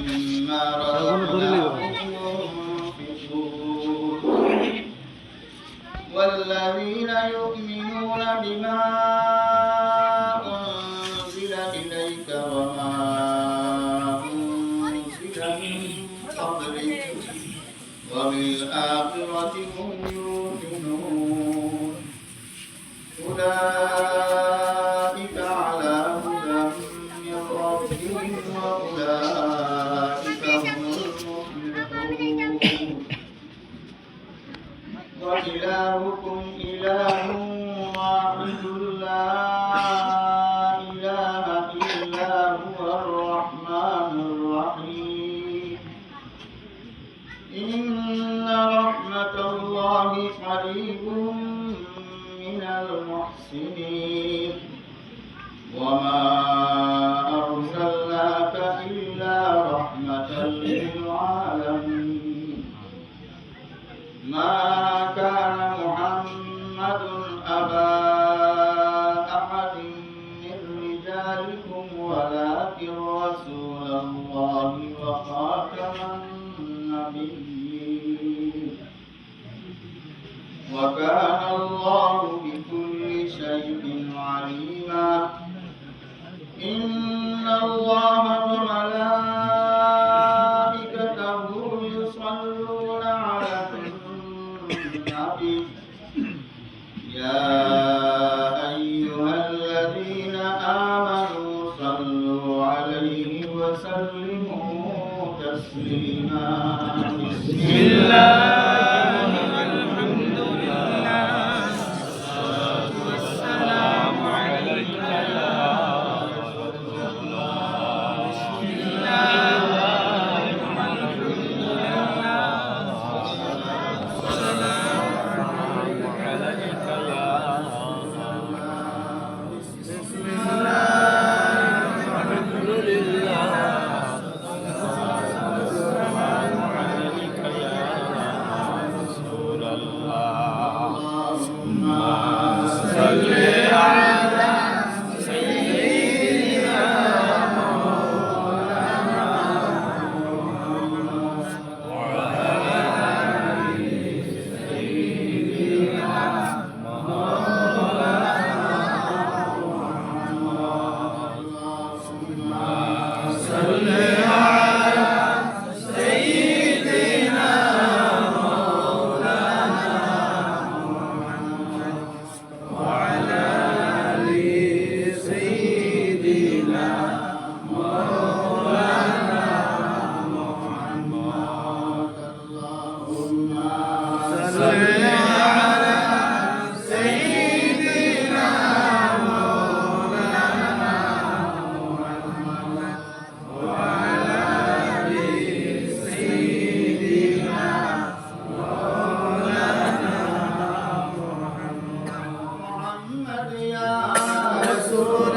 Algunos dos. أرسلناك إلا رحمة للعالمين. Lord.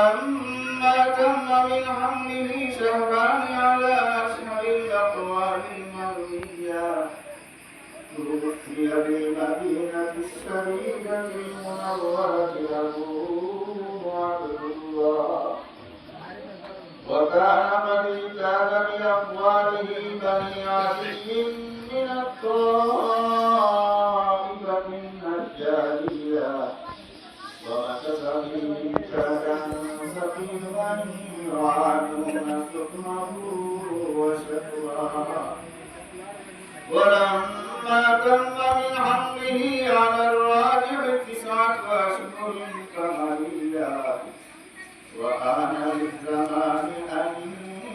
ولما تم من حمله شهران على أشهر الأقوال المروية توفي بالمدينة الشريفة المنورة أبو عبد الله وكان قد اجتاز بأقواله بني عدي من الطائفة النجارية ومكث شهرا سقيما يعانون حكمه وشكواه ولما تم من حمله على الراجع تسعة أشهر قمرية وآن للزمان أن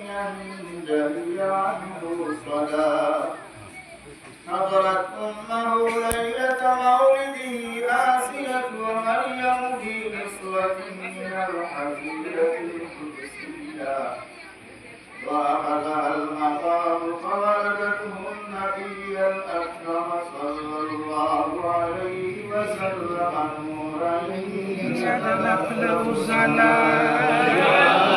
ينجلي عنه الصلاة حضرت أمه ليلة مولده ومريم من الحفيرة القدسية وأخذها المطار فولدته النبي الأكرم صلى الله عليه وسلم نورين له سلام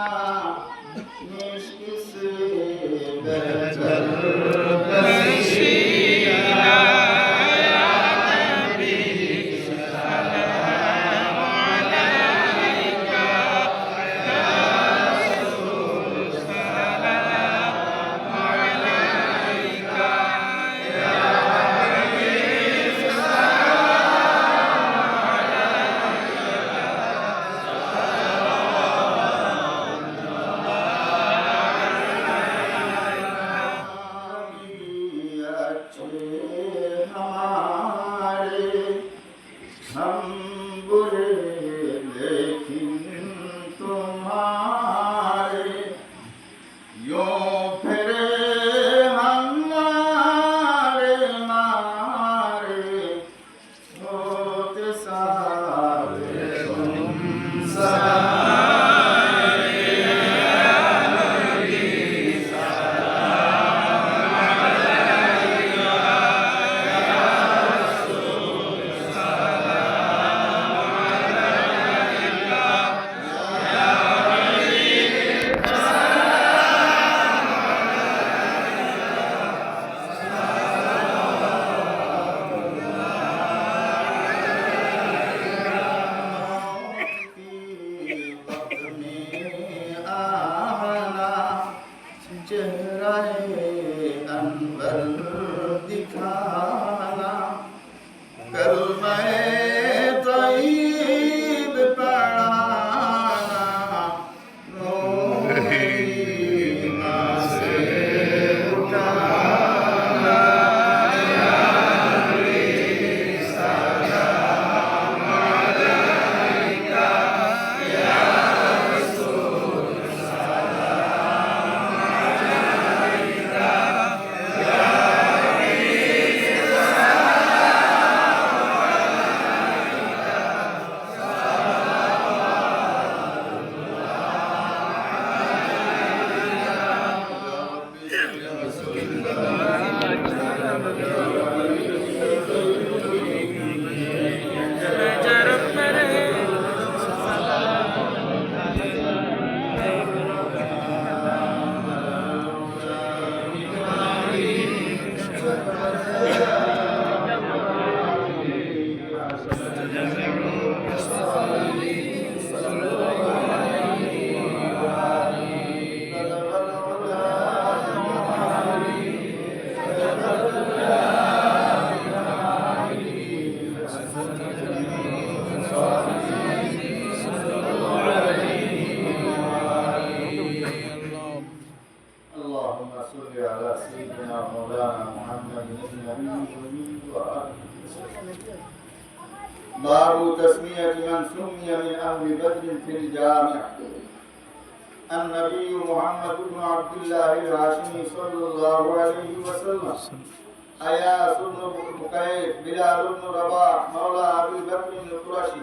감사합니다. 감사합니다. تسمية من سمي من أهل بدر في الجامع النبي محمد بن عبد الله الهاشمي صلى الله عليه وسلم أياس بن بكير بلال بن رباح مولى أبي بكر القرشي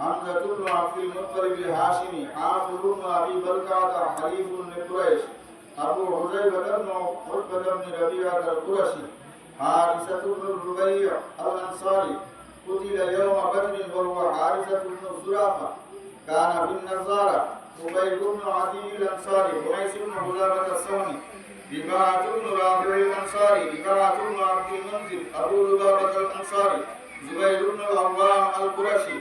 حمزة بن عبد المطلب الهاشمي حافظ بن أبي بلكعة حليف بن قريش أبو حذيفة بن عتبة بن ربيعة القرشي حارثة بن الربيع الأنصاري قتل يوم بدر وهو حارثة بن زرافة كان في النصارى أبي بن عدي الأنصاري قيس بن حذافة الصومي رفاعة بن رافع الأنصاري رفاعة بن عبد المنذر أبو لبابة الأنصاري زبير بن العوام القرشي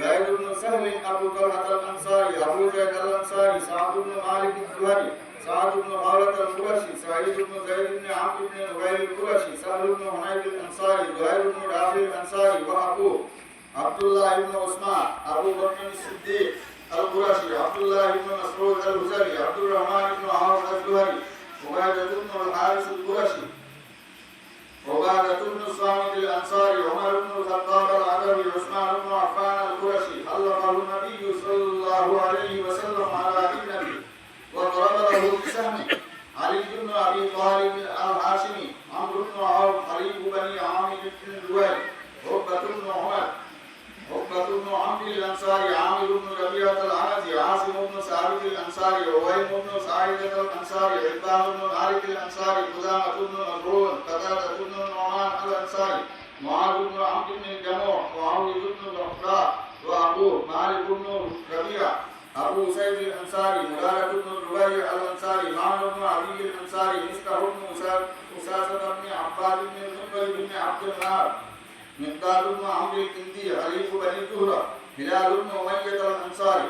زيد بن سهل أبو طلحة الأنصاري أبو زيد الأنصاري سعد بن مالك الزهري سعد بن خالد القرشي سعيد بن زيد بن عمرو بن نبيل القرشي سهل بن حنيف الأنصاري زهير بن رافع الأنصاري وأبوه عبد الله بن عثمان أبو بكر الصديق القرشي عبد الله بن مسعود الهزلي عبد الرحمن بن عوف الزهري عبادة بن الحارث القرشي عبادة بن الصامت الأنصاري الأنصاري معاذ بن عمرو بن الجموع معاوية بن الأخلاق وأبوه مالك بن ربيعة أبو سيد الأنصاري مرارة بن الربيع الأنصاري معن بن علي الأنصاري مصطفى بن أساسة بن عباد بن المطلب بن عبد النار مقدار بن عمرو الكندي حليف بني زهرة هلال بن أمية الأنصاري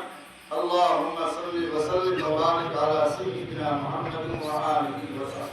اللهم صل وسلم وبارك على سيدنا محمد وآله وصحبه أجمعين